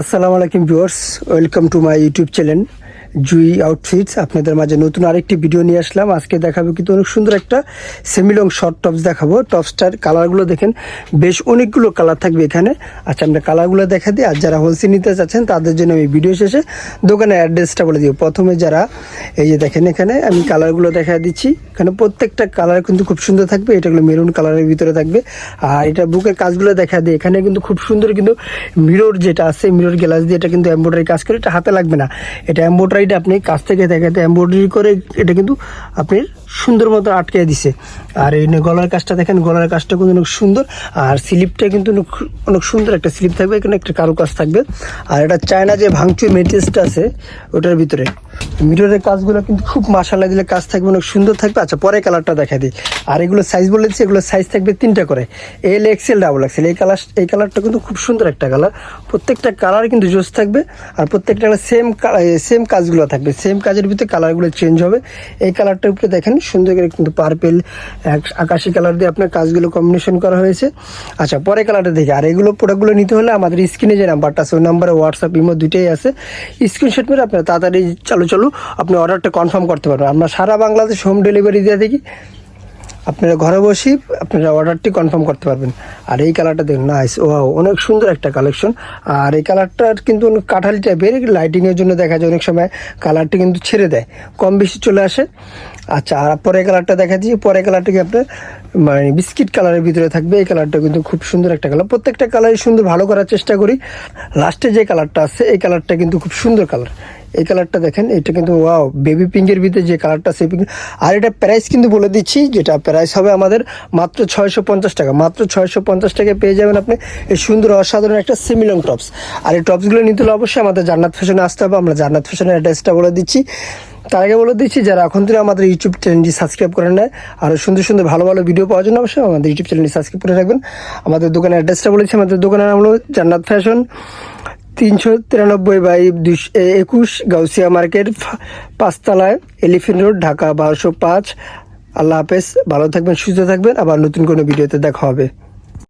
আসসালামু আলাইকুম viewers welcome to my YouTube channel. Jui outfits আপনাদের মাঝে নতুন আরেকটি ভিডিও নিয়ে আসলাম। আজকে দেখাবো কিন্তু অনেক সুন্দর একটা সেমিলং শর্ট টপস দেখাবো। টপসটার কালারগুলো দেখেন, বেশ অনেকগুলো কালার থাকবে এখানে। আচ্ছা আমরা কালারগুলো দেখা দিই। আর যারা হোলসেল নিতে চাচ্ছেন, তাদের জন্য আমি ভিডিও শেষে দোকানের অ্যাড্রেসটা বলে দিব। প্রথমে যারা, এই যে দেখেন এখানে, আমি কালারগুলো দেখা দিচ্ছি। এখানে প্রত্যেকটা কালার কিন্তু খুব সুন্দর থাকবে। এটাগুলো মেরুন কালারের ভিতরে থাকবে। আর এটা বুকের কাজগুলো দেখা দিই। এখানে কিন্তু খুব সুন্দর কিন্তু মিরর যেটা আছে মিরর গ্লাস দিয়ে এটা কিন্তু এম্ব্রয়ডারি কাজ করে। এটা হাতে লাগবে না। এটা এম্ব্রয়ডারিটা আপনি কাছ থেকে দেখাতে এম্ব্রয়ডারি করে এটা কিন্তু আপনি সুন্দর মতো আটকে দিছে। আর এই গলার কাজটা দেখেন, গলার কাজটা কিন্তু অনেক সুন্দর। আর স্লিপটা কিন্তু অনেক সুন্দর একটা স্লিপ থাকবে, এখানে একটা কারও কাজ থাকবে। আর এটা চায়না যে ভাঙচুর মেটেরিয়ালসটা আছে, ওটার ভিতরে। মিররের কাজগুলো কিন্তু খুব মাসালা দিলে কাজ থাকবে, অনেক সুন্দর থাকবে। আচ্ছা পরে কালারটা দেখা দিই। আর এগুলো সাইজ বলেছি এগুলো সাইজ থাকবে তিনটা করে। এল এক্সেল ডাবল এক্সেল এই কালার এই কালারটা কিন্তু খুব সুন্দর একটা কালার প্রত্যেকটা কালার কিন্তু জোস থাকবে, আর প্রত্যেকটা সেম সেম কাজগুলো থাকবে। সেম কাজের ভিতরে কালারগুলো চেঞ্জ হবে। এই কালারটার উপরে দেখেন, সুন্দর করে কিন্তু পার্পেল আকাশি কালার দিয়ে আপনার কাজগুলো কম্বিনেশন করা হয়েছে। আচ্ছা পরে কালারটা দেখি। আর এগুলো প্রোডাক্টগুলো নিতে হলে আমাদের স্ক্রিনে যে নাম্বারটা আছে, ওই নাম্বারে হোয়াটসঅ্যাপ ইমো দুইটাই আছে। স্ক্রিনশট মেরে আপনারা তাড়াতাড়ি চালু চালু আপনি অর্ডারটা কনফার্ম করতে পারবেন। আমরা সারা বাংলাদেশ হোম ডেলিভারি দিয়ে থাকি আপনারা ঘরে বসেই আপনারা অর্ডারটি কনফার্ম করতে পারবেন। আর এই কালারটা দেখুন নাইস ও অনেক সুন্দর একটা কালেকশন আর এই কালারটার কিন্তু কাঠালি টাইপের লাইটিংয়ের জন্য দেখা যায় অনেক সময় কালারটি কিন্তু ছেড়ে দেয়, কম বেশি চলে আসে। আচ্ছা আর পরে কালারটা দেখা দিই। পরে কালারটাকে আপনার মানে বিস্কিট কালারের ভিতরে থাকবে। এই কালারটা কিন্তু খুব সুন্দর একটা কালার প্রত্যেকটা কালারই সুন্দর, ভালো করার চেষ্টা করি। লাস্টে যে কালারটা আছে, এই কালারটা কিন্তু খুব সুন্দর কালার এই কালারটা দেখেন, এটা কিন্তু ওয়াও বেবি পিঙ্কের ভিতরে যে কালারটা, সেই পিঙ্ক আর এটা প্রাইস কিন্তু বলে দিচ্ছি, যেটা প্রাইস হবে আমাদের মাত্র ছয়শো পঞ্চাশ টাকা। মাত্র ছয়শো পঞ্চাশ টাকায় পেয়ে যাবেন আপনি এই সুন্দর অসাধারণ একটা সিমিলং টপস আর এই টপসগুলো নিতে হলে অবশ্যই আমাদের জান্নাত ফ্যাশনে আসতে হবে, আমরা জান্নাত ফ্যাশনের অ্যাড্রেসটা বলে দিচ্ছি। তার আগে বলে দিচ্ছি, যারা এখন থেকে আমাদের ইউটিউব চ্যানেলটি সাবস্ক্রাইব করে নেয় আর সুন্দর সুন্দর ভালো ভালো ভিডিও পাওয়ার জন্য অবশ্যই আমাদের ইউটিউব চ্যানেলটি সাবস্ক্রাইব করে রাখবেন। আমাদের দোকানের অ্যাড্রেসটা বলেছি, আমাদের দোকানের নাম হলো জান্নাত ফ্যাশন তিনশো তিরানব্বই বাই দুশো একুশ গাউসিয়া মার্কেট পাঁচতলায় এলিফেন্ট রোড, ঢাকা বারোশো পাঁচ। আল্লাহ হাফেজ, ভালো থাকবেন, সুস্থ থাকবেন। আবার নতুন কোনো ভিডিওতে দেখা হবে।